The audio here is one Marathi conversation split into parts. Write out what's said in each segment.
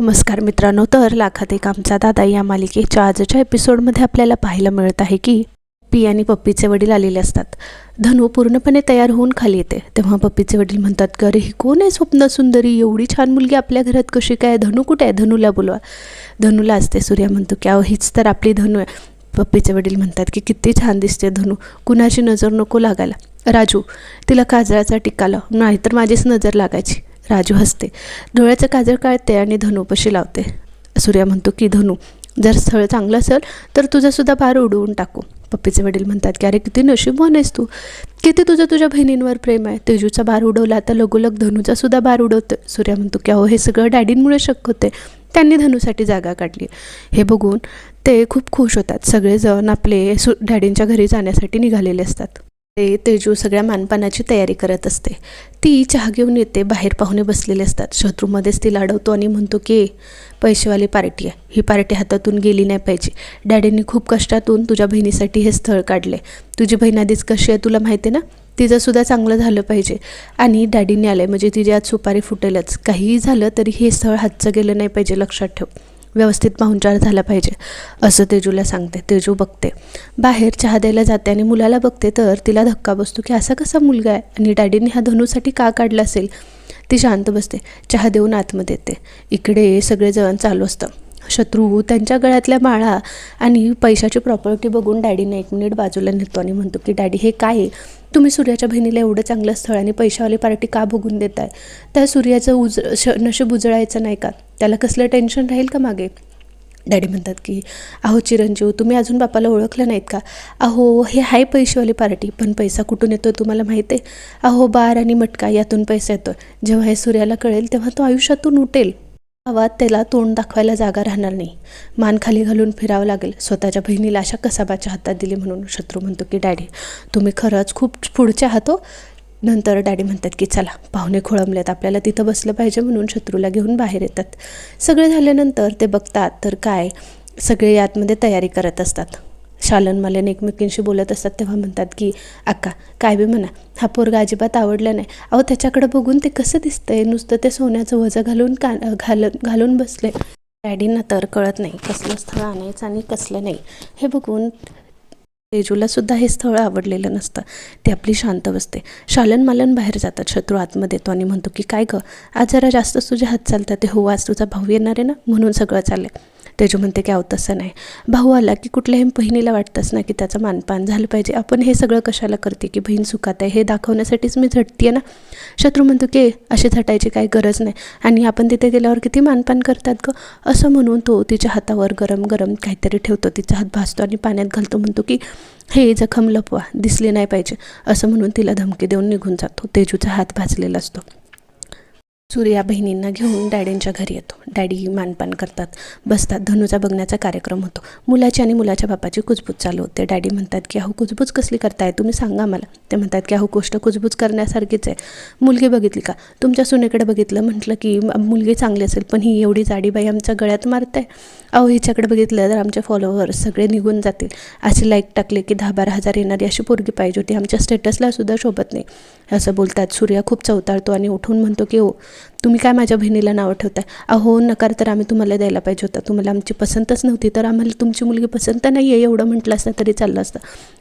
नमस्कार मित्रांनो तर लाखात एक आमचा दादा या मालिकेच्या आजच्या एपिसोडमध्ये आपल्याला पाहायला मिळत आहे की पी आणि पप्पीचे वडील आलेले असतात. धनू पूर्णपणे तयार होऊन खाली येते. तेव्हा पप्पीचे वडील म्हणतात की अरे ही कोण आहे स्वप्न सुंदरी? एवढी छान मुलगी आपल्या घरात कशी काय धनू कुठे आहे? धनूला बोलवा. धनूला असते सूर्या म्हणतो की अहो हीच तर आपली धनू आहे. पप्पीचे वडील म्हणतात की किती छान दिसते धनू. कुणाची नजर नको लागायला. राजू तिला काजळाचा टिकाला लाव नाहीतर माझीच नजर लागायची. राजू हसते. डोळ्याचं काजळ काढते आणि धनुपशी लावते. सूर्या म्हणतो की धनू जर स्थळ चांगलं असेल तर तुझासुद्धा भार उडवून टाकू. पप्पीचे वडील म्हणतात की अरे किती नशीबवान आहेस तू. किती तुझं तुझ्या बहिणींवर प्रेम आहे. तेजूचा भार उडवला तर लगोलग धनूचा सुद्धा भार उडवतो. सूर्या म्हणतो की अहो हे सगळं डॅडींमुळे शक्य होते. त्यांनी धनूसाठी जागा काढली हे बघून ते खूप खुश होतात. सगळेजण आपले सु डॅडींच्या घरी जाण्यासाठी निघालेले असतात. ते तेजू सगळ्या मानपानाची तयारी करत असते. ती चहा घेऊन येते बाहेर पाहुणे बसलेले असतात. शत्रूमध्येच तिला अडवतो आणि म्हणतो की पैसेवाली पार्टी आहे. ही पार्टी हातातून गेली नाही पाहिजे. डॅडींनी खूप कष्टातून तुझ्या बहिणीसाठी हे स्थळ काढले. तुझी बहीण आधीच कशी आहे तुला माहिती आहे ना? तिचंसुद्धा चांगलं झालं पाहिजे. आणि डॅडीने आलं म्हणजे तिची आज सुपारी फुटेलच. काहीही झालं तरी हे स्थळ हातचं गेलं नाही पाहिजे लक्षात ठेव. व्यवस्थित पाहुणचार झाला पाहिजे. असं तेजूला सांगते. तेजू बघते. बाहेर चहा द्यायला जाते आणि मुलाला बघते तर तिला धक्का बसतो की असा कसा मुलगा आहे आणि डॅडीने हा धनूसाठी का काढला असेल? ती शांत बसते. चहा देऊन आतमध्ये येते. इकडे सगळेजण चालू असतं. शत्रू त्यांच्या गळ्यातल्या माळा आणि पैशाची प्रॉपर्टी बघून डॅडीने एक मिनिट बाजूला नेतो आणि म्हणतो की डॅडी हे काय आहे? तुम्ही सूर्याच्या बहिणीला एवढं चांगलं स्थळ आणि पैशावाली पार्टी का बघून देत आहे त्या सूर्याचं उज श नशीब उजळायचं नाही का? त्याला कसलं टेन्शन राहील का मागे? डॅडी म्हणतात की अहो चिरंजीव तुम्ही अजून बापाला ओळखलं नाहीत का? अहो हे आहे पैशावाली पार्टी पण पैसा कुठून येतो तुम्हाला माहीत आहे अहो बार आणि मटका यातून पैसा येतो जेव्हा हे सूर्याला कळेल तेव्हा तो आयुष्यातून उठेल. गावात त्याला तोंड दाखवायला जागा राहणार नाही. मान खाली घालून फिरावं लागेल. स्वतःच्या बहिणीला अशा कसाबाच्या हातात दिली म्हणून शत्रू म्हणतो की डॅडी तुम्ही खरंच खूप पुढच्या आहात हो. नंतर डॅडी म्हणतात की चला पाहुणे खोळंबलेत. आपल्याला तिथं बसलं पाहिजे म्हणून शत्रूला घेऊन बाहेर येतात. सगळे झाल्यानंतर ते बघतात तर काय सगळे यातमध्ये तयारी करत असतात. शालन मालन एकमेकींशी बोलत असतात तेव्हा म्हणतात की अक्का काय बी म्हणा हा पोरगा अजिबात आवडला नाही. अहो त्याच्याकडे बघून ते कसं दिसतंय? नुसतं ते सोन्याचं वजं घालून का घालत घालून बसले. डॅडींना तर कळत नाही कसलं स्थळ आणायचं आणि कसलं नाही. हे बघून तेजूला सुद्धा हे स्थळ आवडलेलं नसतं. ते आपली शांत बसते. शालन मालन बाहेर जातात. शत्रू आतमध्ये येतो आणि म्हणतो की काय गं? आज जरा जास्तच तुझे हात चालतात. ते हो आज तुझा भाऊ येणार आहे ना? म्हणून सगळं चाललं तेजू म्हणते की आव तसं नाही. भाऊ आला की कुठल्याही बहिणीला वाटतंच ना की त्याचं मानपान झालं पाहिजे. आपण हे सगळं कशाला करते की बहीण सुखात आहे हे दाखवण्यासाठीच मी झटते ना? शत्रू म्हणतो की अशी झटायची काही गरज नाही. आणि आपण तिथे गेल्यावर किती मानपान करतात गं? असं म्हणून तो तिच्या हातावर गरम गरम काहीतरी ठेवतो तिचा हात भासतो आणि पाण्यात घालतो म्हणतो की हे जखम लपवा दिसली नाही पाहिजे. असं म्हणून तिला धमकी देऊन निघून जातो. तेजूचा हात भाजलेला असतो. सूर्या बहिणींना घेऊन डॅडींच्या घरी येतो. डॅडी मानपान करतात बसतात धनुचा बघण्याचा कार्यक्रम होतो. मुलाची आणि मुलाच्या बापाची कुजबूज चालू होते. डॅडी म्हणतात की अहो कुजबूज कसली करताय? तुम्ही सांगा मला ते म्हणतात की अहो गोष्ट कुजबूज करण्यासारखीच आहे. मुलगी बघितली का? तुमच्या सुनेकडे बघितलं. म्हटलं की मुलगी चांगली असेल पण ही एवढी जाडी बाई आमच्या गळ्यात मारते. अहो हिच्याकडे बघितलं तर आमचे फॉलोअर्स सगळे निघून जातील. असे लाईक टाकले की दहा बारा हजार येणारी अशी पोरगी पाहिजे होती. आमच्या स्टेटसला सुद्धा शोभत नाही. असं बोलतात. सूर्या खूप चवताळतो आणि उठून म्हणतो की हो तुम्ही काय माझ्या बहिणीला नावं ठेवताय? अहो नकार तर आम्ही तुम्हाला द्यायला पाहिजे होता. तुम्हाला आमची पसंतच नव्हती. तर आम्हाला तुमची मुलगी पसंत नाही आहे एवढं म्हटलं असतं तरी चाललं असतं.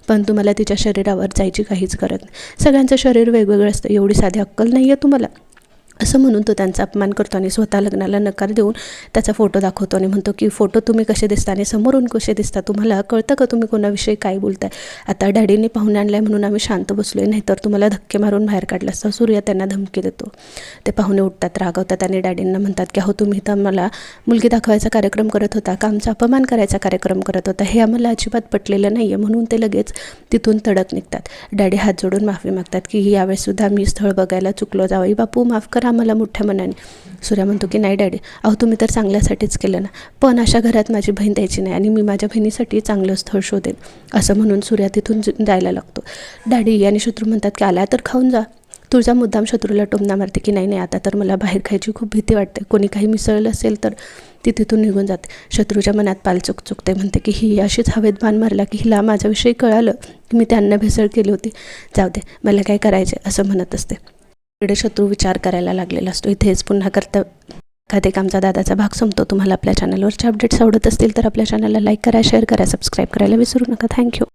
पण तुम्हाला तिच्या शरीरावर जायची काहीच गरज नाही. सगळ्यांचं शरीर वेगवेगळं असतं. एवढी साधी अक्कल नाही आहे तुम्हाला. असं म्हणून तो त्यांचा अपमान करतो आणि स्वतः लग्नाला नकार देऊन त्याचा फोटो दाखवतो आणि म्हणतो की फोटो तुम्ही कसे दिसता आणि समोरून कसे दिसता? तुम्हाला कळतं का तुम्ही कोणाविषयी काय बोलताय? आता डॅडीने पाहुणे आणलाय म्हणून आम्ही शांत बसलो आहे नाहीतर तुम्हाला धक्के मारून बाहेर काढलं असतं. सूर्य त्यांना धमकी देतो. ते पाहुणे उठतात रागवतात आणि डॅडींना म्हणतात की अहो तुम्ही तर मला मुलगी दाखवायचा कार्यक्रम करत होता का आमचा अपमान करायचा कार्यक्रम करत होता. हे आम्हाला अजिबात पटलेलं नाही आहे म्हणून ते लगेच तिथून तडक निघतात. डॅडी हात जोडून माफी मागतात की यावेळेसुद्धा मी स्थळ बघायला चुकलो जावई. बापू माफ करा. मला मोठ्या मनाने. सूर्या म्हणतो की नाही डॅडी अहो तुम्ही तर चांगल्यासाठीच केलं ना. पण अशा घरात माझी बहीण द्यायची नाही आणि मी माझ्या बहिणीसाठी चांगलं स्थळ शोधेन. असं म्हणून सूर्या तिथून ज- जायला लागतो. डॅडी आणि शत्रू म्हणतात की आला तर खाऊन जा. तुझा मुद्दाम शत्रूला टोमना मारते की नाही नाही आता तर मला बाहेर खायची खूप भीती वाटते. कोणी काही मिसळलं असेल तर ती तिथून निघून जाते. शत्रूच्या मनात पाल चुक चुकते. म्हणते की ही अशीच हवेत बाण मारला की हिला माझ्याविषयी कळालं की मी त्यांना भेसळ केली होती. जाऊ दे मला काय करायचे असं म्हणत असते. इकडे शत्रू विचार करायला लागलेला असतो. इथेच पुन्हा कर्तव्य कधी कामचा दादाचा भाग संपतो. तुम्हाला आपल्या चॅनलवरचे अपडेट्स आवडत असतील तर आपल्या चॅनलला लाईक करा शेअर करा सबस्क्राईब करायला विसरू नका. थँक्यू